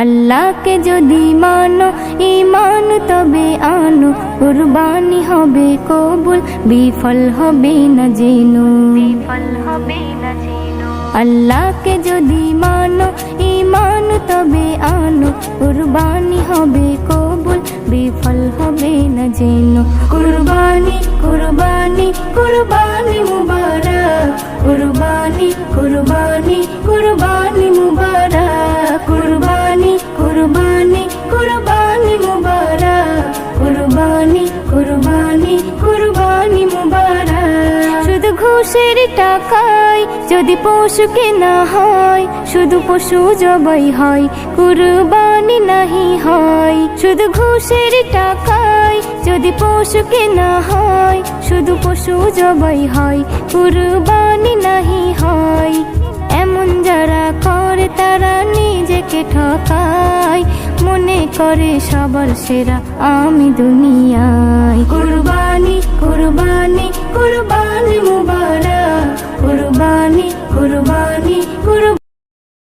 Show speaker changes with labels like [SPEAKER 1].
[SPEAKER 1] আল্লাহকে যদি মানো ইমান তবে আনো। কুরবানি হবে কবুল বিফল হবে না জেনো বিফল হবে না জেনো আল্লাহকে যদি মানো ইমান তবে আনো। কুরবানি হবে কবুল বিফল হবে না জেনো কুরবানি কুরবানি কুরবানি মুবারক। কুরবানি কুরবানি ঘুষের টাকায়, যদি পশু কেনা হয়, শুধু পশু জবাই হয়, কুরবানি নাহি হয়। শুধু ঘুষের টাকায়, যদি পশু কেনা হয়, শুধু পশু জবাই হয়, কুরবানি নাহি হয়। এমন যারা করে, তারা নিজেকে ঠকায়। মনে করে সবার সেরা আমি কুরবানি kurbani